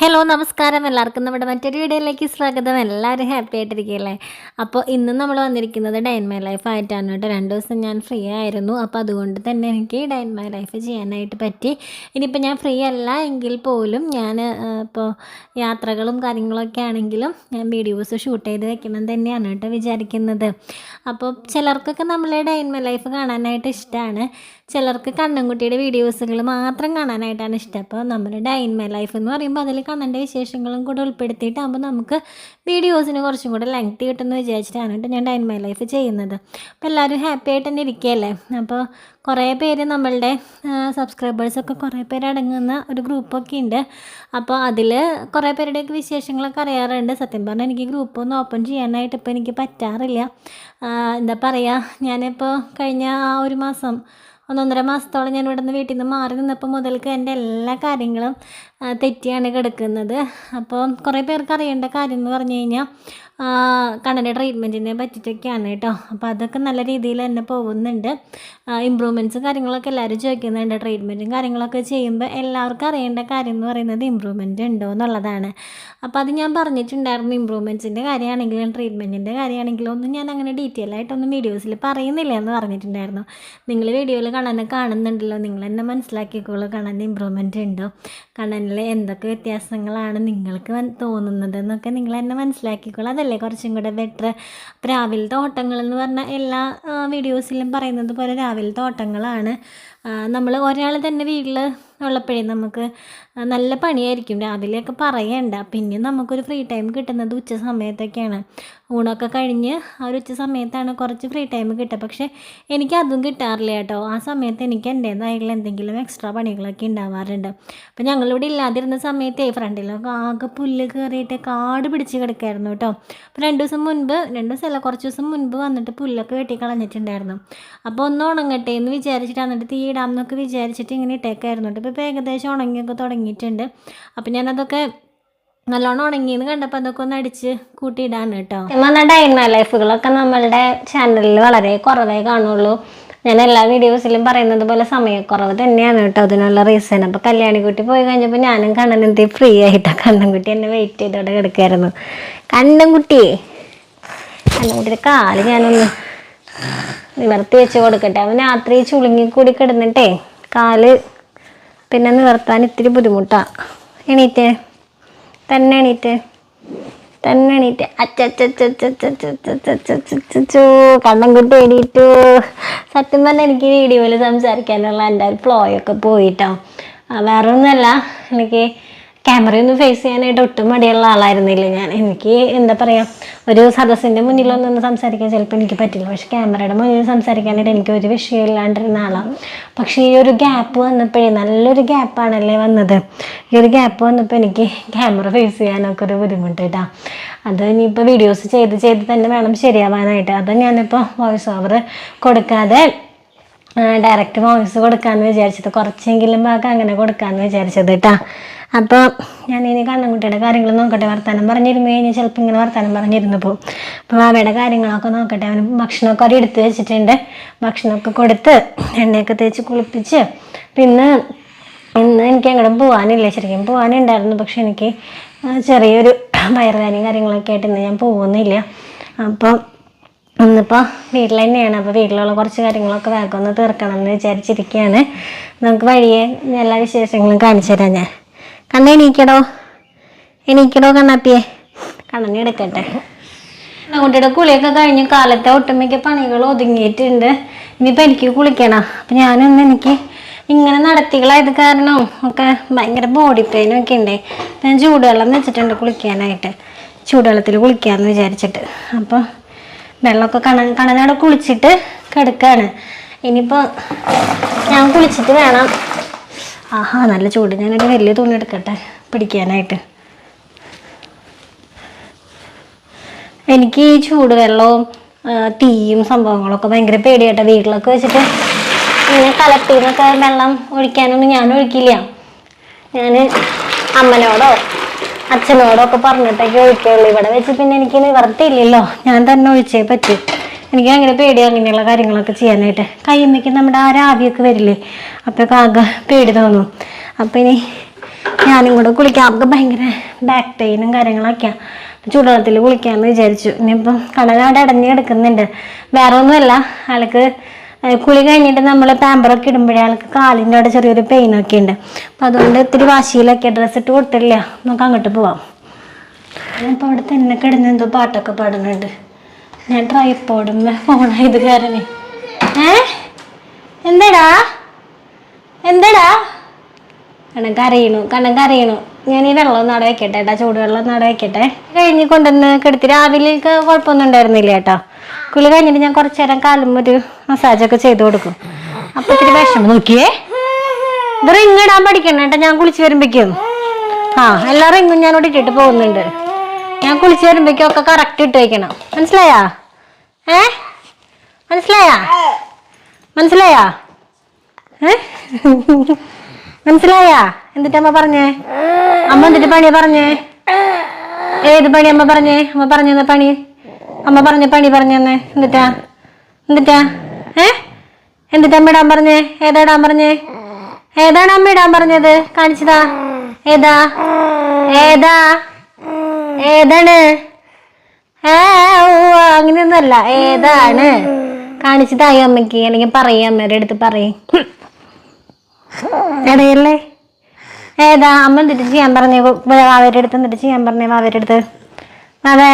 Hello നമസ്കാരം. എല്ലാവർക്കും നമ്മുടെ മറ്റൊരു വീഡിയോയിലേക്ക് സ്വാഗതം. എല്ലാവരും ഹാപ്പി ആയിട്ടിരിക്കുകയല്ലേ? അപ്പോൾ ഇന്ന് നമ്മൾ വന്നിരിക്കുന്നത് ഡൈൻ മൈ ലൈഫ് ആയിട്ടാണ് കേട്ടോ. രണ്ട് ദിവസം ഞാൻ ഫ്രീ ആയിരുന്നു. അപ്പോൾ അതുകൊണ്ട് തന്നെ എനിക്ക് ഡൈൻ മൈ ലൈഫ് ചെയ്യാനായിട്ട് പറ്റി. ഇനിയിപ്പോൾ ഞാൻ ഫ്രീ അല്ല എങ്കിൽ പോലും ഞാൻ ഇപ്പോൾ യാത്രകളും കാര്യങ്ങളൊക്കെ ആണെങ്കിലും ഞാൻ വീഡിയോസ് ഷൂട്ട് ചെയ്ത് വെക്കണം തന്നെയാണ് കേട്ടോ വിചാരിക്കുന്നത്. അപ്പോൾ ചിലർക്കൊക്കെ നമ്മളെ ഡൈൻ മൈ ലൈഫ് കാണാനായിട്ട് ഇഷ്ടമാണ്. ചിലർക്ക് കണ്ണൻകുട്ടിയുടെ വീഡിയോസുകൾ മാത്രം കാണാനായിട്ടാണ് ഇഷ്ടം. അപ്പോൾ നമ്മൾ ഡൈൻ മൈ ലൈഫ് എന്ന് പറയുമ്പോൾ അതിൽ കണ്ണന്റെ വിശേഷങ്ങളും കൂടെ ഉൾപ്പെടുത്തിയിട്ടാകുമ്പോൾ നമുക്ക് വീഡിയോസിന് കുറച്ചും കൂടെ ലെങ്ത് കിട്ടുമെന്ന് വിചാരിച്ചിട്ടാണ് കേട്ടോ ഞാൻ ഡൈൻ മൈ ലൈഫ് ചെയ്യുന്നത്. അപ്പോൾ എല്ലാവരും ഹാപ്പി ആയിട്ട് തന്നെ ഇരിക്കുകയല്ലേ? അപ്പോൾ കുറേ പേര് നമ്മളുടെ സബ്സ്ക്രൈബേഴ്സൊക്കെ കുറേ പേര് അടങ്ങുന്ന ഒരു ഗ്രൂപ്പൊക്കെ ഉണ്ട്. അപ്പോൾ അതിൽ കുറേ പേരുടെയൊക്കെ വിശേഷങ്ങളൊക്കെ അറിയാറുണ്ട്. സത്യം പറഞ്ഞാൽ എനിക്ക് ഗ്രൂപ്പ് ഒന്ന് ഓപ്പൺ ചെയ്യാനായിട്ട് ഇപ്പോൾ എനിക്ക് പറ്റാറില്ല. എന്താ പറയുക ഞാനിപ്പോൾ കഴിഞ്ഞ ആ ഒരു മാസം ഒന്നൊന്നര മാസത്തോളം ഞാൻ ഇവിടെ നിന്ന് വീട്ടിൽ നിന്ന് മാറി നിന്നപ്പോൾ മുതൽക്ക് എന്റെ എല്ലാ കാര്യങ്ങളും തെറ്റിയാണ് കിടക്കുന്നത്. അപ്പോൾ കുറേ പേർക്ക് അറിയേണ്ട കാര്യം എന്ന് പറഞ്ഞു കഴിഞ്ഞാൽ കണ്ണന്റെ ട്രീറ്റ്മെന്റിനെ പറ്റിയിട്ടൊക്കെയാണ് കേട്ടോ. അപ്പോൾ അതൊക്കെ നല്ല രീതിയിൽ തന്നെ പോകുന്നുണ്ട്. ഇമ്പ്രൂവ്മെന്റ്സും കാര്യങ്ങളൊക്കെ എല്ലാവരും ചോദിക്കുന്നുണ്ട്. ട്രീറ്റ്മെന്റും കാര്യങ്ങളൊക്കെ ചെയ്യുമ്പോൾ എല്ലാവർക്കും അറിയേണ്ട കാര്യം എന്ന് പറയുന്നത് ഇമ്പ്രൂവ്മെന്റ് ഉണ്ടോ എന്നുള്ളതാണ് അപ്പോൾ അത് ഞാൻ പറഞ്ഞിട്ടുണ്ടായിരുന്നു. ഇമ്പ്രൂവ്മെന്റ്സിന്റെ കാര്യമാണെങ്കിലും ട്രീറ്റ്മെന്റിന്റെ കാര്യമാണെങ്കിലും ഒന്നും ഞാൻ അങ്ങനെ ഡീറ്റെയിൽ ആയിട്ടൊന്നും വീഡിയോസിൽ പറയുന്നില്ല എന്ന് പറഞ്ഞിട്ടുണ്ടായിരുന്നു. നിങ്ങൾ വീഡിയോയിൽ കാണാൻ കാണുന്നുണ്ടല്ലോ. നിങ്ങൾ എന്നെ മനസ്സിലാക്കിക്കോളൂ കാണാൻ ഇമ്പ്രൂവ്മെന്റ് ഉണ്ടോ. കണ്ണനിൽ എന്തൊക്കെ വ്യത്യാസങ്ങളാണ് നിങ്ങൾക്ക് തോന്നുന്നത് എന്നൊക്കെ നിങ്ങൾ എന്നെ മനസ്സിലാക്കിക്കോളൂ. അതല്ലേ കുറച്ചും കൂടെ ബെറ്റർ അപ്പോൾ രാവിലത്തെ ഓട്ടങ്ങൾ എന്ന് പറഞ്ഞാൽ എല്ലാ വീഡിയോസിലും പറയുന്നത് പോലെ രാവിലത്തെ ഓട്ടങ്ങളാണ്. നമ്മൾ ഒരാൾ തന്നെ വീട്ടിൽ ഉള്ളപ്പോഴേ നമുക്ക് നല്ല പണിയായിരിക്കും. രാവിലെയൊക്കെ പറയണ്ട. പിന്നെ നമുക്കൊരു ഫ്രീ ടൈം കിട്ടുന്നത് ഉച്ച സമയത്തൊക്കെയാണ്. ഊണൊക്കെ കഴിഞ്ഞ് ആ ഒരു ഉച്ച സമയത്താണ് കുറച്ച് ഫ്രീ ടൈം കിട്ടുക. പക്ഷേ എനിക്ക് അതും കിട്ടാറില്ല കേട്ടോ. ആ സമയത്ത് എനിക്ക് എന്റേതായിട്ടുള്ള എന്തെങ്കിലും എക്സ്ട്രാ പണികളൊക്കെ ഉണ്ടാവാറുണ്ട്. അപ്പോൾ ഞങ്ങളിവിടെ ഇല്ലാതിരുന്ന സമയത്ത് ഫ്രണ്ടിലൊക്കെ ആകെ പുല്ല് കയറിയിട്ട് കാട് പിടിച്ച് കിടക്കായിരുന്നു കേട്ടോ. അപ്പോൾ രണ്ട് ദിവസം മുൻപ് രണ്ട് ദിവസമല്ല കുറച്ച് ദിവസം മുൻപ് വന്നിട്ട് പുല്ലൊക്കെ വെട്ടി കളഞ്ഞിട്ടുണ്ടായിരുന്നു. അപ്പോൾ ഒന്ന് ഉണങ്ങട്ടെ എന്ന് വിചാരിച്ചിട്ട് എന്നിട്ട് തീ എന്നൊക്കെ വിചാരിച്ചിട്ട് ഇങ്ങനെ ഇട്ടേക്കായിരുന്നു കേട്ടോ. ഇപ്പോൾ ഏകദേശം ഉണങ്ങിയൊക്കെ തുടങ്ങിയിട്ടുണ്ട്. അപ്പോൾ ഞാനതൊക്കെ നല്ലോണം ഉണങ്ങിയെന്ന് കണ്ടപ്പോൾ അതൊക്കെ ഒന്ന് അടിച്ച് കൂട്ടിയിടാണ് കേട്ടോ. എന്നാൽ ലൈഫുകളൊക്കെ നമ്മളുടെ ചാനലിൽ വളരെ കുറവേ കാണുള്ളൂ. ഞാൻ എല്ലാ വീഡിയോസിലും പറയുന്നത് പോലെ സമയക്കുറവ് തന്നെയാണ് കേട്ടോ. അതിനുള്ള റീസൺ അപ്പോൾ കല്യാണിക്കുട്ടി പോയി കഴിഞ്ഞപ്പോൾ ഞാനും കണ്ണനെന്തി ഫ്രീ ആയിട്ടാണ് കണ്ണൻകുട്ടി എന്നെ വെയിറ്റ് ചെയ്തോടെ കിടക്കായിരുന്നു. കണ്ണൻകുട്ടി കണ്ണൻകുട്ടിയുടെ കാൽ ഞാനൊന്ന് നിവർത്തി വെച്ച് കൊടുക്കട്ടെ. അവൻ രാത്രി ചുളുങ്ങി കൂടി കിടന്നിട്ടേ കാൽ പിന്നെ നിവർത്താൻ ഇത്തിരി ബുദ്ധിമുട്ടാണ് എണീറ്റേ. തന്നെ എണീറ്റ്. തന്നെ എണീറ്റ്. അച്ചോ കണ്ണം കുട്ടി എണീറ്റു സത്യം പറഞ്ഞാൽ എനിക്ക് വീഡിയോയിൽ സംസാരിക്കാനുള്ള എന്റെ ഒരു ഫ്ലോ പോയിട്ടോ വേറെ എനിക്ക് ക്യാമറയൊന്നും ഫേസ് ചെയ്യാനായിട്ട് ഒട്ടും മടിയുള്ള ആളായിരുന്നില്ല ഞാൻ. എനിക്ക് എന്താ പറയുക ഒരു സദസ്സിന്റെ മുന്നിലൊന്നും സംസാരിക്കാൻ ചിലപ്പോൾ എനിക്ക് പറ്റില്ല. പക്ഷെ ക്യാമറയുടെ മുന്നിൽ സംസാരിക്കാനായിട്ട് എനിക്ക് ഒരു വിഷയമില്ലാണ്ടിരുന്ന ആളാണ് പക്ഷേ ഈ ഒരു ഗ്യാപ്പ് വന്നപ്പോഴേ നല്ലൊരു ഗ്യാപ്പാണല്ലേ വന്നത്? ഈ ഒരു ഗ്യാപ്പ് വന്നപ്പോൾ എനിക്ക് ക്യാമറ ഫേസ് ചെയ്യാനൊക്കെ ഒരു ബുദ്ധിമുട്ട് കേട്ടോ അത് ഇനിയിപ്പോൾ വീഡിയോസ് ചെയ്ത് ചെയ്ത് തന്നെ വേണം ശരിയാവാനായിട്ട്. അത് ഞാനിപ്പോൾ വോയിസ് ഓവർ കൊടുക്കാതെ ഡയറക്റ്റ് വോയിസ് കൊടുക്കാമെന്ന് വിചാരിച്ചത്. കുറച്ചെങ്കിലും ഭാഗം അങ്ങനെ കൊടുക്കാമെന്ന് വിചാരിച്ചത് കേട്ടോ അപ്പോൾ ഞാൻ ഇനി കണ്ണൻകുട്ടിയുടെ കാര്യങ്ങൾ നോക്കട്ടെ വർത്താനം പറഞ്ഞിരുന്നു. ഇനി ചിലപ്പോൾ ഇങ്ങനെ വർത്താനം പറഞ്ഞിരുന്നു പോകും. അപ്പോൾ അവയുടെ കാര്യങ്ങളൊക്കെ നോക്കട്ടെ അവന് ഭക്ഷണമൊക്കെ അവർ എടുത്ത് വെച്ചിട്ടുണ്ട്. ഭക്ഷണമൊക്കെ കൊടുത്ത് എണ്ണയൊക്കെ തേച്ച് കുളിപ്പിച്ച് പിന്നെ ഇന്ന് എനിക്ക് അങ്ങോട്ട് പോകാനില്ല ശരിക്കും പോകാനുണ്ടായിരുന്നു പക്ഷെ എനിക്ക് ചെറിയൊരു വയറുകാര്യം കാര്യങ്ങളൊക്കെ ആയിട്ട് ഇന്ന് ഞാൻ പോകുന്നില്ല. അപ്പോൾ ഇന്നിപ്പോൾ വീട്ടിൽ തന്നെയാണ്. അപ്പോൾ വീട്ടിലുള്ള കുറച്ച് കാര്യങ്ങളൊക്കെ വേഗം ഒന്ന് തീർക്കണം എന്ന് വിചാരിച്ചിരിക്കുകയാണ്. നമുക്ക് വഴിയെ എല്ലാ വിശേഷങ്ങളും കാണിച്ചു തരാം ഞാൻ. കണ്ണ എണീക്കടോ. എണീക്കടോ കണ്ണാപ്പിയെ. കണ്ണനെ എടുക്കട്ടെ. കുട്ടിയുടെ കുളിയൊക്കെ കഴിഞ്ഞ് കാലത്തെ ഒട്ടുമിക്ക പണികൾ ഒതുങ്ങിയിട്ടുണ്ട്. ഇനിയിപ്പോൾ എനിക്ക് കുളിക്കണം. അപ്പം ഞാനൊന്ന് എനിക്ക് ഇങ്ങനെ നടത്തികളായത് കാരണം ഒക്കെ ഭയങ്കര ബോഡി പെയിനും ഒക്കെ ഉണ്ട്. ഞാൻ ചൂടുവെള്ളം വെച്ചിട്ടുണ്ട് കുളിക്കാനായിട്ട്. ചൂടുവെള്ളത്തിൽ കുളിക്കാമെന്ന് വിചാരിച്ചിട്ട്. അപ്പോൾ വെള്ളമൊക്കെ കണ കണനാട് കുളിച്ചിട്ട് കിടക്കാണ്. ഇനിയിപ്പോൾ ഞാൻ കുളിച്ചിട്ട് വേണം. ആഹാ നല്ല ചൂട്. ഞാനൊരു വലിയ തുണി എടുക്കട്ടെ പിടിക്കാനായിട്ട്. എനിക്ക് ഈ ചൂട് വെള്ളവും തീയും സംഭവങ്ങളൊക്കെ ഭയങ്കര പേടിയാട്ട വീട്ടിലൊക്കെ വെച്ചിട്ട് ഇങ്ങനെ കലത്തിന്നൊക്കെ വെള്ളം ഒഴിക്കാനൊന്നും ഞാൻ ഒഴിക്കില്ല. ഞാൻ അമ്മനോടോ അച്ഛനോടോ ഒക്കെ പറഞ്ഞിട്ടൊക്കെ ഒഴിക്കുള്ളൂ. ഇവിടെ വെച്ച് പിന്നെ എനിക്ക് നിവർത്തിയില്ലല്ലോ. ഞാൻ തന്നെ ഒഴിച്ചേ പറ്റൂ. എനിക്ക് അങ്ങനെ പേടി അങ്ങനെയുള്ള കാര്യങ്ങളൊക്കെ ചെയ്യാനായിട്ട്. കയ്യുമ്മയ്ക്ക് നമ്മുടെ ആ രാവിയൊക്കെ വരില്ലേ? അപ്പോൾ ആകെ പേടി തോന്നും. അപ്പം ഇനി ഞാനും കൂടെ കുളിക്കാം. അവർക്ക് ഭയങ്കര ബാക്ക് പെയിനും കാര്യങ്ങളൊക്കെയാണ് ചൂടുവെള്ളത്തിൽ കുളിക്കാമെന്ന് വിചാരിച്ചു. ഇനിയിപ്പം കടൽ അവിടെ അടഞ്ഞ് കിടക്കുന്നുണ്ട് വേറെ ഒന്നുമല്ല ആൾക്ക് കുളി കഴിഞ്ഞിട്ട് നമ്മൾ പാമ്പറൊക്കെ ഇടുമ്പോഴേ ആൾക്ക് കാലിന്റെ അവിടെ ചെറിയൊരു പെയിനൊക്കെ ഉണ്ട്. അപ്പം അതുകൊണ്ട് ഇത്തിരി വാശിയിലൊക്കെ ഡ്രസ്സ് ഇട്ട് കൊടുത്തില്ല നമുക്ക് അങ്ങോട്ട് പോവാം. ഞാനിപ്പോൾ അവിടെ തന്നെ കിടന്ന് എന്തോ പാട്ടൊക്കെ പാടുന്നുണ്ട്. ഞാൻ ട്രൈപ്പോടും ഫോണായത് കാരണേ ഏ? എന്താടാ? എന്താടാ? കണക്ക് കരയണു കണക്ക് കരയണു. ഞാൻ ഈ വെള്ളം ഒന്ന് വെക്കട്ടെ ചൂടുവെള്ളം ഒന്ന് വെക്കട്ടെ. കഴിഞ്ഞ് കൊണ്ടുവന്ന് കെടുത്തി. രാവിലേക്ക് കുഴപ്പമൊന്നും ഉണ്ടായിരുന്നില്ല കേട്ടോ കുളി കഴിഞ്ഞിട്ട് ഞാൻ കുറച്ചു നേരം കാലും ഒരു മസാജൊക്കെ ചെയ്തു കൊടുക്കും. അപ്പൊ ഇത്തിരി വിഷമം. നോക്കിയേ. ഇത് റിങ് ഇടാൻ പഠിക്കണം കേട്ടോ ഞാൻ കുളിച്ച് വരുമ്പോഴേക്കും ആ എല്ലാ റിങ്ങും ഞാൻ ഇവിടെ ഇട്ടിട്ട് പോകുന്നുണ്ട്. ഞാൻ കുളിച്ചു വരുമ്പോഴേക്കും ഒക്കെ കറക്റ്റ് ഇട്ട് വയ്ക്കണം മനസ്സിലായാ? ഏ? മനസ്സിലായാ? മനസ്സിലായാ? മനസ്സിലായാ? എന്നിട്ട് അമ്മ പറഞ്ഞേ? അമ്മ എന്നിട്ട് പണിയാ പറഞ്ഞേ? ഏത് പണി അമ്മ പറഞ്ഞേ? അമ്മ പറഞ്ഞ പണി? അമ്മ പറഞ്ഞ പണി പറഞ്ഞെന്നെ എന്നിട്ടാ എന്നിട്ടാ ഏ? എന്നിട്ട് അമ്മ ഇടാൻ പറഞ്ഞേ? ഏതാ ഇടാൻ പറഞ്ഞേ? ഏതാണ് അമ്മ ഇടാൻ പറഞ്ഞത്? കാണിച്ചതാ? ഏതാ? ഏതാ? ഏതാണ്? ഏ ഓ അങ്ങനെയൊന്നുമല്ല. ഏതാണ്? കാണിച്ചതായി അമ്മയ്ക്ക്? അല്ലെങ്കിൽ പറയും അമ്മയുടെ അടുത്ത് പറയും. ഇടയല്ലേ? ഏതാ? അമ്മ എന്നിട്ട് ചെയ്യാൻ പറഞ്ഞേ? അവരുടെ അടുത്ത് എന്നിട്ട് ചെയ്യാൻ പറഞ്ഞേ? അവരുടെ അടുത്ത്. അതെ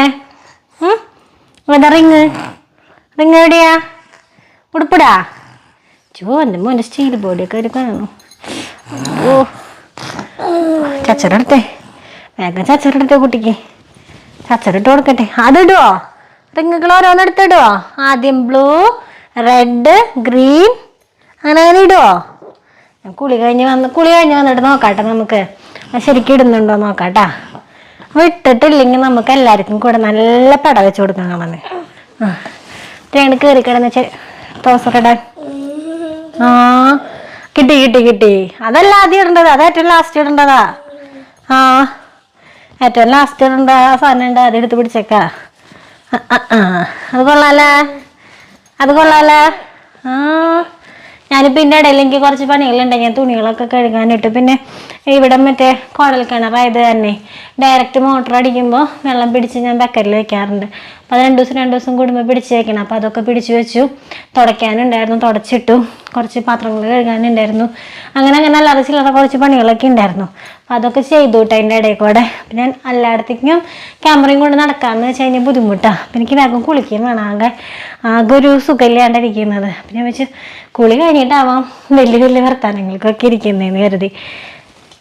ഏതാ റിങ് റിങ് എവിടെയാ? ഉടുപ്പിടാ? ചോ എന്റെ മോന്റെ സ്റ്റീൽ ബോഡിയൊക്കെ ഒരു കാണുന്നു. ഓ. ചച്ചരെടുത്തേ വേഗം ചച്ചരെടുത്തേ കുട്ടിക്ക്. ചച്ചരിട്ട് കൊടുക്കട്ടെ അതിടുവോ? റിങ്ങുകൾ ഓരോന്നെടുത്തിടുവോ? ആദ്യം ബ്ലൂ റെഡ് ഗ്രീൻ അങ്ങനെ അങ്ങനെ ഇടുവോ? കുളി കഴിഞ്ഞ് വന്ന് കുളി കഴിഞ്ഞ് വന്നിട്ട് നോക്കാട്ടെ നമുക്ക്. ശരിക്കും ഇടുന്നുണ്ടോ നോക്കാട്ടാ. വിട്ടിട്ടില്ലെങ്കിൽ നമുക്ക് എല്ലാവർക്കും കൂടെ നല്ല പട വെച്ച് കൊടുക്കാൻ കാണുന്നത് ആ ഇത്രയാണ് കയറി കിടന്ന് ടോസർ ഇടാൻ. ആ കിട്ടി കിട്ടി കിട്ടി. അതല്ല ആദ്യം ഇടേണ്ടത്. അത് ലാസ്റ്റ് ഇടേണ്ടതാ. ആ. ഏറ്റവും ലാസ്റ്റ് ഉണ്ടോ? ആ സാധനം ഉണ്ട്? അത് എടുത്ത് പിടിച്ചേക്കാ. അത് കൊള്ളാലേ? അത് കൊള്ളാലേ? ആ. ഞാനിപ്പോൾ ഇതിന്റെ ഇടയിൽ എനിക്ക് കുറച്ച് പണികളുണ്ട്. ഞാൻ തുണികളൊക്കെ കഴുകാനിട്ട് പിന്നെ ഇവിടെ മറ്റേ കുഴൽ കിണറായത് തന്നെ. ഡയറക്റ്റ് മോട്ടർ അടിക്കുമ്പോൾ വെള്ളം പിടിച്ച് ഞാൻ ബക്കറ്റിൽ വെക്കാറുണ്ട്. അത് രണ്ട് ദിവസം രണ്ട് ദിവസം കൂടുമ്പോൾ പിടിച്ച് അപ്പോൾ അതൊക്കെ പിടിച്ചു വെച്ചു. തുടയ്ക്കാനുണ്ടായിരുന്നു തുടച്ചിട്ടു. കുറച്ച് പാത്രങ്ങൾ കഴുകാനുണ്ടായിരുന്നു. അങ്ങനെ അങ്ങനെ അല്ലാതെ ചില്ലറ കുറച്ച് പണികളൊക്കെ ഉണ്ടായിരുന്നു. അപ്പോൾ അതൊക്കെ ചെയ്തു കേട്ടോ അതിന്റെ ഇടയിൽ കൂടെ. അപ്പം ഞാൻ എല്ലായിടത്തേക്കും ക്യാമറയും കൊണ്ട് നടക്കാമെന്ന് വെച്ച് കഴിഞ്ഞാൽ ബുദ്ധിമുട്ടാണ് അപ്പം എനിക്ക് വേഗം കുളിക്കുകയും വേണം ആകെ ആകെ ഒരു സുഖമില്ലാണ്ടിരിക്കുന്നത് ഞാൻ വെച്ച് കുളി കഴിഞ്ഞിട്ടാവാം. വലിയ വലിയ വർത്താനങ്ങൾക്കൊക്കെ ഇരിക്കുന്നതെന്ന് കരുതി.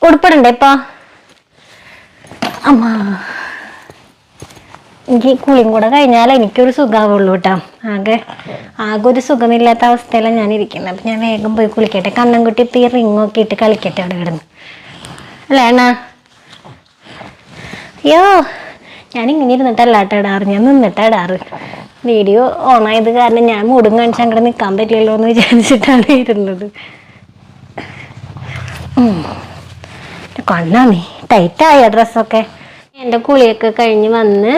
ഉടുപ്പിടണ്ടേ ഇപ്പോൾ അമ്മ. എനിക്ക് കുളിയും കൂടെ കഴിഞ്ഞാൽ എനിക്കൊരു സുഖമാവുള്ളൂ കേട്ടോ. ആകെ ആകെ ഒരു സുഖമില്ലാത്ത അവസ്ഥയിലാണ് ഞാൻ ഇരിക്കുന്നത് അപ്പം ഞാൻ വേഗം പോയി കുളിക്കട്ടെ. കണ്ണൻകുട്ടി ഇപ്പം ഈ റിങ്ങൊക്കെ ഇട്ട് കളിക്കട്ടെ അവിടെ കിടന്ന്. അല്ലേ അയ്യോ ഞാൻ ഇങ്ങനെ ഇരുന്നിട്ടല്ല ഇടാറ്. ഞാൻ നിന്നിട്ടാ ഇടാറ്. വീഡിയോ ഓണായത് കാരണം ഞാൻ മുടും കാണിച്ച് അങ്ങോട്ട് നിൽക്കാൻ പറ്റില്ലല്ലോ എന്ന് വിചാരിച്ചിട്ടാണ് ഇരുന്നത്. കണ്ണാമി ടൈറ്റായ ഡ്രസ്സൊക്കെ എന്റെ കുളിയൊക്കെ കഴിഞ്ഞ് വന്ന്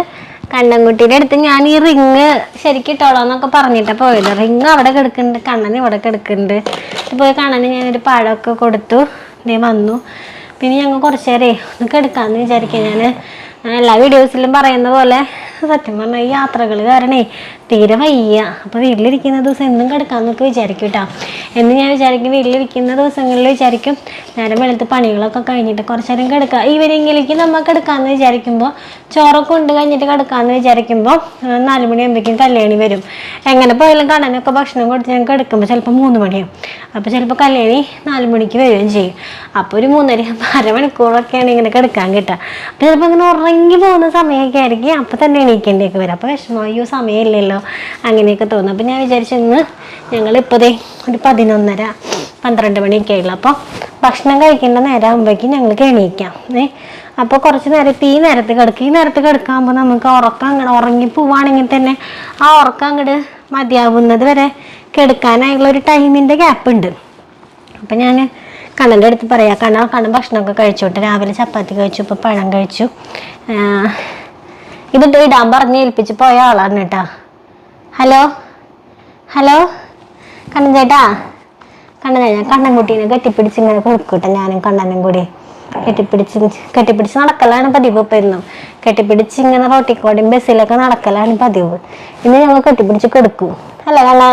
കണ്ണൻകുട്ടിയുടെ അടുത്ത് ഞാൻ ഈ റിങ് ശരിക്കും ഇട്ടോളാന്നൊക്കെ പറഞ്ഞിട്ടാ പോയത്. റിങ് അവിടെ കിടക്കുന്നുണ്ട് കണ്ണൻ ഇവിടെ കിടക്കുന്നുണ്ട്. പോയി കണ്ണന് ഞാനൊരു പഴമൊക്കെ കൊടുത്തു. ഇതേ വന്നു. പിന്നെ ഞങ്ങൾ കുറച്ച് നേരേ ഒന്ന് കിടക്കാമെന്ന് വിചാരിക്കാം ഞാൻ എല്ലാ വീഡിയോസിലും പറയുന്ന പോലെ സത്യം പറഞ്ഞാൽ ഈ യാത്രകൾ കാരണേ തീരെ വയ്യ അപ്പോൾ വീട്ടിലിരിക്കുന്ന ദിവസം എന്നും കിടക്കാമെന്നൊക്കെ വിചാരിക്കും കേട്ടോ എന്ന് ഞാൻ വിചാരിക്കും വീട്ടിലിരിക്കുന്ന ദിവസങ്ങളിൽ വിചാരിക്കും നേരം വെളുത്ത് പണികളൊക്കെ കഴിഞ്ഞിട്ട് കുറച്ച് നേരം കിടക്കുക ഈവനിങ്ങിലേക്ക് നമ്മൾ കിടക്കാമെന്ന് വിചാരിക്കുമ്പോൾ ചോറൊക്കെ ഉണ്ട് കഴിഞ്ഞിട്ട് കിടക്കാമെന്ന് വിചാരിക്കുമ്പോൾ നാല് കല്യാണി വരും. എങ്ങനെ പോയാലും കണനൊക്കെ ഭക്ഷണം കൊടുത്ത് ഞാൻ കിടക്കുമ്പോൾ ചിലപ്പോൾ മൂന്ന് മണിയാവും. അപ്പോൾ ചിലപ്പോൾ കല്യാണി നാല് മണിക്ക് വരികയും ചെയ്യും. അപ്പോൾ ഒരു മൂന്നര അരമണിക്കൂറൊക്കെയാണ് ഇങ്ങനെ കിടക്കാൻ കിട്ടുക അപ്പോൾ ചിലപ്പോൾ ഇങ്ങനെ ഉറങ്ങി പോകുന്ന സമയമൊക്കെ ആയിരിക്കും. അപ്പോൾ തന്നെ എണീക്കേണ്ടിയൊക്കെ വരും. അപ്പോൾ വിഷമം അയ്യോ സമയമില്ലല്ലോ. അങ്ങനെയൊക്കെ തോന്നും. അപ്പോൾ ഞാൻ വിചാരിച്ചു ഇന്ന് ഞങ്ങളിപ്പോൾ ദേ ഒരു പതിനൊന്നര പന്ത്രണ്ട് മണിയൊക്കെ ആയുള്ളൂ. അപ്പോൾ ഭക്ഷണം കഴിക്കേണ്ട നേരം ആകുമ്പോഴേക്കും ഞങ്ങൾക്ക് എണീക്കാം. ഏ? അപ്പോൾ കുറച്ച് നേരം ഇപ്പം ഈ നേരത്ത് കിടക്കുക ഈ നേരത്ത് കിടക്കാകുമ്പോൾ നമുക്ക് ഉറക്കം അങ്ങോട്ട് ഉറങ്ങി പോവുകയാണെങ്കിൽ തന്നെ ആ ഉറക്കം അങ്ങോട്ട് മതിയാവുന്നത് വരെ കിടക്കാനായുള്ള ഒരു ടൈമിന്റെ ഗ്യാപ്പ് ഉണ്ട്. അപ്പം ഞാൻ കണ്ണന്റെ അടുത്ത് പറയാം. കണ്ണ കണ്ണൻ ഭക്ഷണമൊക്കെ കഴിച്ചോട്ടെ. രാവിലെ ചപ്പാത്തി കഴിച്ചു ഇപ്പോൾ പഴം കഴിച്ചു. ഇത് ഇടാൻ പറഞ്ഞ് ഏൽപ്പിച്ച് പോയ ആളാണ് കേട്ടാ. ഹലോ? ഹലോ? കണ്ണൻ ചേട്ടാ? കണ്ണൻ ഞാൻ കണ്ണൻകുട്ടീനെ കെട്ടിപ്പിടിച്ച് ഇങ്ങനെ കൊടുക്കൂട്ടെ ഞാനും കണ്ണനും കൂടി. കെട്ടിപ്പിടിച്ച് കെട്ടിപ്പിടിച്ച് നടക്കലാണ് പതിവ് ഇപ്പം എന്നും കെട്ടിപ്പിടിച്ച് ഇങ്ങനെ റോട്ടിക്കോടും ബസ്സിലൊക്കെ നടക്കലാണ് പതിവ്. ഇന്ന് ഞങ്ങൾ കെട്ടിപ്പിടിച്ച് കൊടുക്കും. അല്ല കണ്ണാ?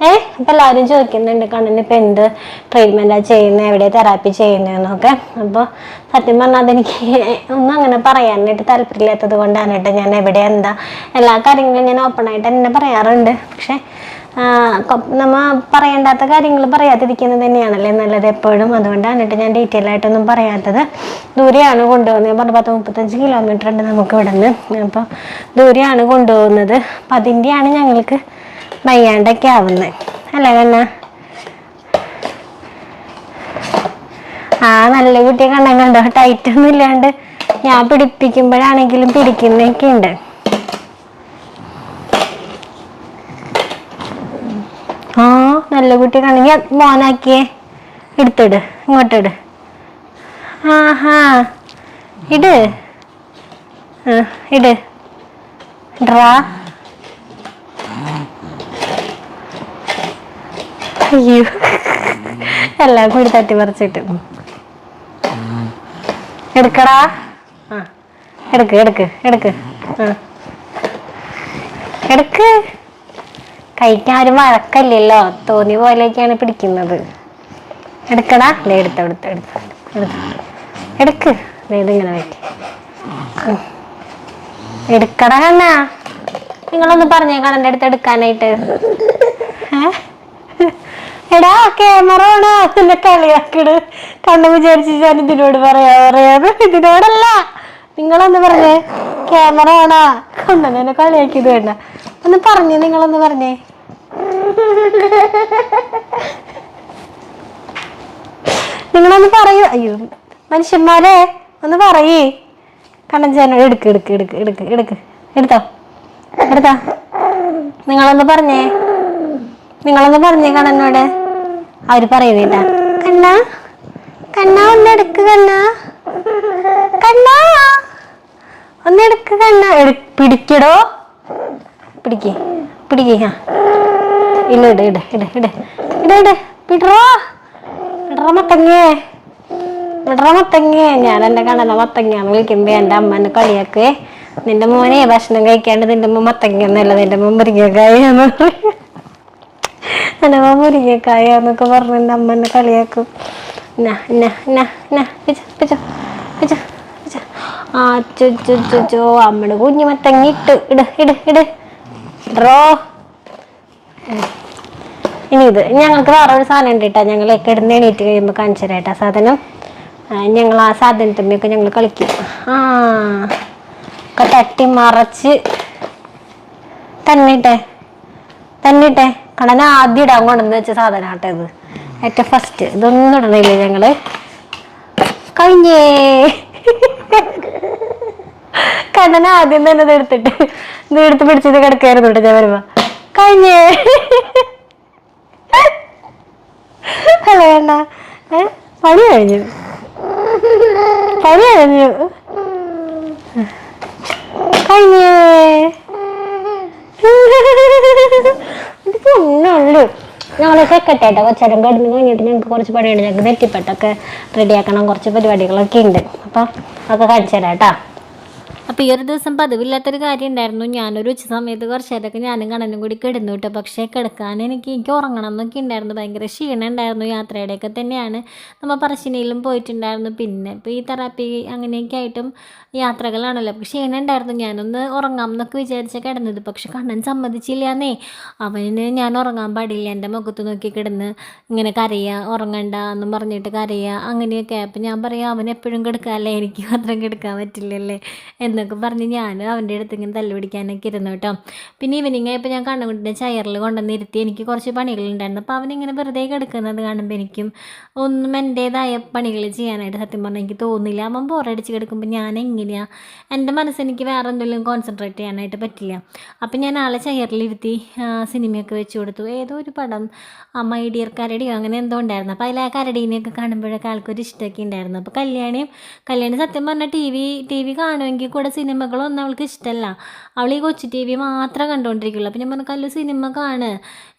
ഏ? അപ്പം എല്ലാവരും ചോദിക്കുന്നുണ്ട് കണ്ണിന് ഇപ്പം എന്ത് ട്രീറ്റ്മെന്റാണ് ചെയ്യുന്നത് എവിടെ തെറാപ്പി ചെയ്യുന്നതെന്നൊക്കെ അപ്പോൾ സത്യം പറഞ്ഞാൽ അതെനിക്ക് ഒന്നും അങ്ങനെ പറയാനായിട്ട് താല്പര്യമില്ലാത്തത് കൊണ്ടാണ് കേട്ടോ ഞാൻ എവിടെ എന്താ എല്ലാ കാര്യങ്ങളും ഞാൻ ഓപ്പൺ ആയിട്ട് തന്നെ പറയാറുണ്ട്. പക്ഷേ നമ്മ പറയേണ്ടാത്ത കാര്യങ്ങൾ പറയാതിരിക്കുന്നത് തന്നെയാണല്ലേ നല്ലത് എപ്പോഴും. അതുകൊണ്ടാണ് കേട്ടോ ഞാൻ ഡീറ്റെയിൽ ആയിട്ടൊന്നും പറയാത്തത്. ദൂരെയാണ് കൊണ്ടുപോകുന്നത്. പറഞ്ഞു പത്ത് മുപ്പത്തഞ്ച് കിലോമീറ്റർ ഉണ്ട് നമുക്ക് ഇവിടെ നിന്ന് അപ്പോൾ ദൂരെയാണ് കൊണ്ടുപോകുന്നത്. അപ്പം അതിന്റെയാണ് ഞങ്ങൾക്ക് വയ്യാണ്ടൊക്കെ ആവുന്നത് അല്ലേ കണ്ണ? ആ നല്ല കുട്ടിയെ കണ്ണൻ കണ്ടോ? ടൈറ്റ് ഒന്നും ഇല്ലാണ്ട് ഞാൻ പിടിപ്പിക്കുമ്പോഴാണെങ്കിലും പിടിക്കുന്നൊക്കെ ഉണ്ട്. ആ നല്ല കുട്ടി കണ്ണെങ്കിൽ മോനാക്കിയേ. എടുത്തിട് ഇങ്ങോട്ടിട്. ആഹാ ഇട്. ഇട്. ഡ്രാ. അയ്യോ. എല്ലാം കൂടി തട്ടി പറിച്ചിട്ട് എടുക്കടാ എടുക്ക് എടുക്ക് എടുക്ക്. എടുക്ക്. കഴിക്കാൻ ഒരു വഴക്കല്ലല്ലോ. തോന്നിയ പോലെയൊക്കെയാണ് പിടിക്കുന്നത്. എടുക്കടാ. ദേ എടുത്ത എടുത്ത എടുത്ത എടുക്ക്. ഇതിങ്ങനെ പറ്റി എടുക്കടാ കണ്ണാ. നിങ്ങളൊന്ന് പറഞ്ഞേ എന്റെ അടുത്ത് എടുക്കാനായിട്ട്? എടാ ക്യാമറ വേണോ എന്നെ കളിയാക്കണ്. കണ്ണു വിചാരിച്ച് ഞാൻ ഇതിനോട് പറയാ. പറയാ ഇതിനോടല്ല. നിങ്ങളൊന്ന് പറഞ്ഞേ. ക്യാമറ വേണോ കണ്ണനെ കളിയാക്കിയത് വേണ്ട ഒന്ന് പറഞ്ഞേ നിങ്ങളൊന്ന് പറഞ്ഞേ. നിങ്ങളൊന്ന് പറയൂ. അയ്യോ മനുഷ്യന്മാരെ ഒന്ന് പറയേ. കണ്ണഞ്ചേനോട് എടുക്ക് എടുക്ക് എടുക്ക് എടുക്ക് എടുക്ക്. എടുത്തോ? എടുത്തോ? നിങ്ങളൊന്ന് പറഞ്ഞേ. നിങ്ങളൊന്ന് പറഞ്ഞേ കണ്ണനോട്. അവർ പറയുന്നില്ല. കണ്ണ കണ്ണ ഒന്ന് എടുക്ക് കണ്ണ. കണ്ണ ഒന്ന് എടുക്ക് കണ്ണ. പിടിക്കടോ. പിടിക്കേ പിടിക്കേ ആ ഇല്ല ഇട ഇട ഇട ഇട. ഇട ഇട പിടറോ. പിടറ മത്തങ്ങേ. പിടറ മത്തങ്ങേ. ഞാൻ എന്റെ കണ്ണന മത്തങ്ങാന്ന് വിളിക്കുമ്പോ എന്റെ അമ്മനെ കളിയാക്കേ നിന്റെ മോനെ ഭക്ഷണം കഴിക്കാണ്ട് നിന്റെ മോൻ മത്തങ്ങയൊന്നുമല്ല നിന്റെ മോൻ മുരിങ്ങക്കായെന്ന് പറയും. എന്റെ മോൻ മുരിങ്ങക്കായെന്നൊക്കെ പറഞ്ഞ് എന്റെ കളിയാക്കും. എന്നാ എന്നാ എന്നാ എന്നാ പിച്ച ആ ചു അമ്മയുടെ കുഞ്ഞു മത്തങ്ങി ഇട്ട് ഇട് ഇട് ഇട്. ഡ്രോ ഇനി ഇത് ഞങ്ങൾക്ക് വേറെ ഒരു സാധനം ഉണ്ട് കേട്ടോ ഞങ്ങൾ കിടന്ന് എണീറ്റ് കഴിയുമ്പോൾ കാണിച്ചു തരാം സാധനം. ഞങ്ങൾ ആ സാധനത്തിന്റെയൊക്കെ ഞങ്ങൾ കളിക്കും. ആ ഒക്കെ തട്ടി മറച്ച് തന്നിട്ടെ തന്നിട്ടെ കടന ആദ്യം ഇടാൻ കൊണ്ടെന്ന് വെച്ച സാധനം ആട്ടെ ഇത്. ഏറ്റവും ഫസ്റ്റ് ഇതൊന്നും ഇടണില്ല ഞങ്ങൾ. കഴിഞ്ഞേ. കണ്ണന ആദ്യം തന്നെ ഇത് എടുത്തിട്ട് ഇത് എടുത്ത് പിടിച്ചത് കിടക്കായിരുന്നു കേട്ടോ ഞാൻ വരുമ്പോ. കഴിഞ്ഞേ. അല്ല വേണ്ട പണി കഴിഞ്ഞു. പണി കഴിഞ്ഞേ. ഞങ്ങൾ സെക്കട്ടെ കേട്ടോ കുറച്ചേരം കിടന്ന് കഴിഞ്ഞിട്ട് ഞങ്ങൾക്ക് കുറച്ച് പണിയുണ്ട് ഞങ്ങൾക്ക് നെറ്റിപ്പെട്ടൊക്കെ റെഡിയാക്കണം കുറച്ച് പരിപാടികളൊക്കെ ഉണ്ട്. അപ്പോൾ അതൊക്കെ കാണിച്ചു തരാം കേട്ടോ. അപ്പോൾ ഈ ഒരു ദിവസം പതിവില്ലാത്തൊരു കാര്യം ഉണ്ടായിരുന്നു. ഞാനൊരു ഉച്ച സമയത്ത് കുറച്ച് നേരമൊക്കെ ഞാനും കണ്ണനും കൂടി കിടന്നു കേട്ടോ പക്ഷേ കിടക്കാൻ എനിക്ക് എനിക്ക് ഉറങ്ങണം എന്നൊക്കെ ഉണ്ടായിരുന്നു. ഭയങ്കര ക്ഷീണം ഉണ്ടായിരുന്നു. യാത്രയുടെയൊക്കെ തന്നെയാണ് നമ്മൾ പറശ്ശിനിയിലും പോയിട്ടുണ്ടായിരുന്നു. പിന്നെ ഇപ്പോൾ ഈ തെറാപ്പി അങ്ങനെയൊക്കെ ആയിട്ടും യാത്രകളാണല്ലോ. അപ്പോൾ ക്ഷീണം ഉണ്ടായിരുന്നു. ഞാനൊന്ന് ഉറങ്ങാം എന്നൊക്കെ വിചാരിച്ച കിടന്നത്. പക്ഷെ കണ്ണൻ സമ്മതിച്ചില്ലാന്നേ. അവന് ഞാൻ ഉറങ്ങാൻ പാടില്ല. എന്റെ മുഖത്ത് നോക്കി കിടന്ന് ഇങ്ങനെ കരയുക ഉറങ്ങണ്ട എന്നും പറഞ്ഞിട്ട് കരയുക അങ്ങനെയൊക്കെ. അപ്പം ഞാൻ പറയാം അവൻ എപ്പോഴും കിടക്കാമല്ലേ എനിക്ക് മാത്രം കിടക്കാൻ പറ്റില്ലല്ലേ? എന്നൊക്കെ പറഞ്ഞ് ഞാൻ അവന്റെ അടുത്ത് ഇങ്ങനെ തല്ലു പിടിക്കാനൊക്കെ ഇരുന്നു കേട്ടോ. പിന്നെ ഈവനിങ് ആയപ്പോൾ ഞാൻ കണ്ണുകുട്ടിന്റെ ചയറിൽ കൊണ്ടുവന്ന് ഇരുത്തി. എനിക്ക് കുറച്ച് പണികളുണ്ടായിരുന്നു. അപ്പോൾ അവനിങ്ങനെ വെറുതെ കിടക്കുന്നത് കാണുമ്പോൾ എനിക്കും ഒന്നും എന്റേതായ പണികൾ ചെയ്യാനായിട്ട് സത്യം പറഞ്ഞാൽ എനിക്ക് തോന്നില്ല അവൻ ബോറടിച്ച് കിടക്കുമ്പോൾ ഞാൻ എങ്ങനെയാണ് എന്റെ മനസ്സെനിക്ക് വേറെ എന്തെങ്കിലും കോൺസെൻട്രേറ്റ് ചെയ്യാനായിട്ട് പറ്റില്ല. അപ്പം ഞാൻ ആളെ ചെയറിലിരുത്തി സിനിമയൊക്കെ വെച്ച് കൊടുത്തു. ഏതോ ഒരു പടം മൈ ഡിയർ കരടിയോ അങ്ങനെ എന്തോ ഉണ്ടായിരുന്നു. അപ്പോൾ അതിൽ ആ കരടീനെയൊക്കെ കാണുമ്പോഴൊക്കെ ആൾക്കൊരു ഇഷ്ടമൊക്കെ ഉണ്ടായിരുന്നു. അപ്പോൾ കല്യാണിയും കല്യാണി സത്യം പറഞ്ഞാൽ ടി വി ടി വി കാണുമെങ്കിൽ കൂടെ പോലുള്ള സിനിമകളൊന്നും അവൾക്ക് ഇഷ്ടമല്ല അവൾ ഈ കൊച്ചു ടി വി മാത്രം കണ്ടുകൊണ്ടിരിക്കുള്ളൂ പിന്നെ ഞാൻ പറഞ്ഞു കല്ലു സിനിമ കാണ്.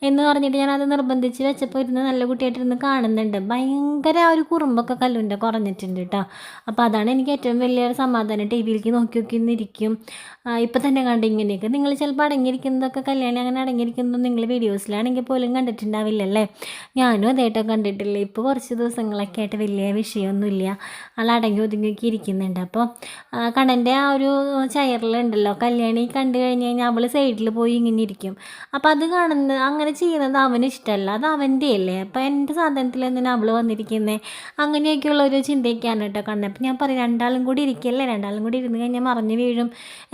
എന്ന് പറഞ്ഞിട്ട് ഞാൻ അത് നിർബന്ധിച്ച് വെച്ചപ്പോൾ ഇരുന്ന് നല്ല കുട്ടിയായിട്ടിരുന്ന് കാണുന്നുണ്ട്. ഭയങ്കര ആ ഒരു കുറുമ്പൊക്കെ കല്ലുന്റെ കുറഞ്ഞിട്ടുണ്ട് കേട്ടോ അപ്പോൾ അതാണ് എനിക്ക് ഏറ്റവും വലിയൊരു സമാധാനം. ടി വിയിലേക്ക് നോക്കി നോക്കി നിന്നിരിക്കും ഇപ്പം തന്നെ കണ്ട് ഇങ്ങനെയൊക്കെ. നിങ്ങൾ ചിലപ്പോൾ അടങ്ങിയിരിക്കുന്നതൊക്കെ കല്യാണം അങ്ങനെ അടങ്ങിയിരിക്കുന്നത് നിങ്ങൾ വീഡിയോസിലാണെങ്കിൽ പോലും കണ്ടിട്ടുണ്ടാവില്ലല്ലേ? ഞാനും അതേട്ടോ കണ്ടിട്ടില്ല. ഇപ്പോൾ കുറച്ച് ദിവസങ്ങളൊക്കെ ആയിട്ട് വലിയ വിഷയമൊന്നുമില്ല. ആൾ അടങ്ങി ഒതുങ്ങിയൊക്കെ ഇരിക്കുന്നുണ്ട്. അപ്പോൾ കണ്ണന്റെ ആ ഒരു ചെയറിലുണ്ടല്ലോ. കല്യാണി കണ്ടു കഴിഞ്ഞ് കഴിഞ്ഞാൽ അവൾ സൈഡിൽ പോയി ഇങ്ങനെ ഇരിക്കും. അപ്പോൾ അത് കാണുന്നത് അങ്ങനെ ചെയ്യുന്നത് അവന് ഇഷ്ടമല്ല. അത് അവന്റെ അല്ലേ അപ്പോൾ എന്റെ സാധനത്തിൽ എന്തിനാണ് അവൾ വന്നിരിക്കുന്നത് അങ്ങനെയൊക്കെയുള്ള ഒരു ചിന്തയൊക്കെയാണ് കേട്ടോ കണ്ണൻ അപ്പം ഞാൻ പറയും രണ്ടാളും കൂടി ഇരിക്കല്ലേ? രണ്ടാളും കൂടി ഇരുന്ന് കഴിഞ്ഞാൽ മറിഞ്ഞു വീഴും.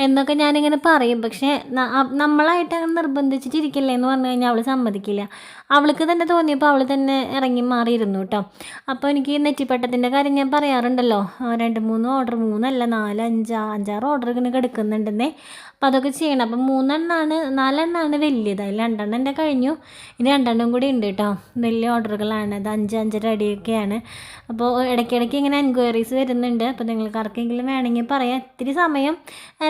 എന്നൊക്കെ ഞാനിങ്ങനെ പറയും. പക്ഷേ നമ്മളായിട്ട് അങ്ങനെ നിർബന്ധിച്ചിട്ടിരിക്കില്ലേ എന്ന് പറഞ്ഞു കഴിഞ്ഞാൽ അവൾ സമ്മതിക്കില്ല. അവൾക്ക് തന്നെ തോന്നിയപ്പോൾ അവൾ തന്നെ ഇറങ്ങി മാറിയിരുന്നു കേട്ടോ. അപ്പോൾ എനിക്ക് നെറ്റിപ്പട്ടത്തിന്റെ കാര്യം ഞാൻ പറയാറുണ്ടല്ലോ. രണ്ട് മൂന്ന് ഓർഡർ മൂന്നല്ല നാല് അഞ്ച് അഞ്ചാറ് ഓർഡർ ഇങ്ങനെ കിടക്കുന്നുണ്ടെന്നേ. അപ്പോൾ അതൊക്കെ ചെയ്യണം. അപ്പം മൂന്നെണ്ണമാണ് നാലെണ്ണമാണ് വലിയത്. അതിൽ രണ്ടെണ്ണം എന്റെ കഴിഞ്ഞു. ഇനി രണ്ടെണ്ണം കൂടി ഉണ്ട് കേട്ടോ വലിയ ഓർഡറുകളാണ്. അത് അഞ്ച് അഞ്ചര അടിയൊക്കെയാണ് അപ്പോൾ ഇടയ്ക്കിടയ്ക്ക് ഇങ്ങനെ എൻക്വയറീസ് വരുന്നുണ്ട്. അപ്പോൾ നിങ്ങൾക്ക് ആർക്കെങ്കിലും വേണമെങ്കിൽ പറയാം. ഇത്തിരി സമയം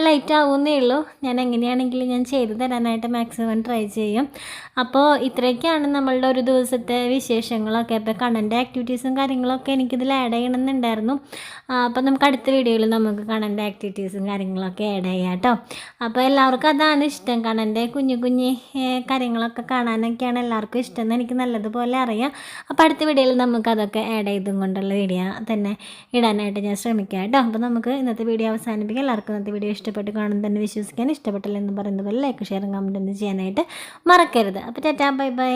ലൈറ്റ് ആവുമെന്നേ ഉള്ളൂ. ഞാൻ എങ്ങനെയാണെങ്കിലും ഞാൻ ചെയ്തു തരാനായിട്ട് മാക്സിമം ട്രൈ ചെയ്യും. അപ്പോൾ ഇത്രയൊക്കെയാണ് നമ്മളുടെ ഒരു ദിവസത്തെ വിശേഷങ്ങളൊക്കെ. അപ്പോൾ കണ്ണന്റെ ആക്ടിവിറ്റീസും കാര്യങ്ങളൊക്കെ എനിക്കിതിൽ ആഡ് ചെയ്യണമെന്നുണ്ടായിരുന്നു. അപ്പോൾ നമുക്ക് അടുത്ത വീഡിയോയിൽ നമുക്ക് കണ്ണന്റെ ആക്ടിവിറ്റീസും കാര്യങ്ങളൊക്കെ ആഡ് ചെയ്യാം കേട്ടോ അപ്പോൾ എല്ലാവർക്കും അതാണ് ഇഷ്ടം. കണ്ണന്റെ കുഞ്ഞു കുഞ്ഞു ഏ, കാര്യങ്ങളൊക്കെ കാണാനൊക്കെയാണ് എല്ലാവർക്കും ഇഷ്ടം എന്ന് എനിക്ക് നല്ലതുപോലെ അറിയാം. അപ്പോൾ അടുത്ത വീഡിയോയിൽ നമുക്ക് അതൊക്കെ ആഡ് ചെയ്തും കൊണ്ടുള്ള വീഡിയോ തന്നെ ഇടാനായിട്ട് ഞാൻ ശ്രമിക്കാം കേട്ടോ. അപ്പോൾ നമുക്ക് ഇന്നത്തെ വീഡിയോ അവസാനിപ്പിക്കാം. എല്ലാവർക്കും ഇന്നത്തെ വീഡിയോ ഇഷ്ടപ്പെട്ട് കാണും തന്നെ വിശ്വസിക്കാൻ. ഇഷ്ടപ്പെട്ടില്ല എന്ന് പറയുന്നത് പോലെ ലൈക്ക് ഷെയറും കമന്റ് ഒന്നും ചെയ്യാനായിട്ട് മറക്കരുത്. അപ്പോൾ ടാറ്റാ ബൈ ബൈ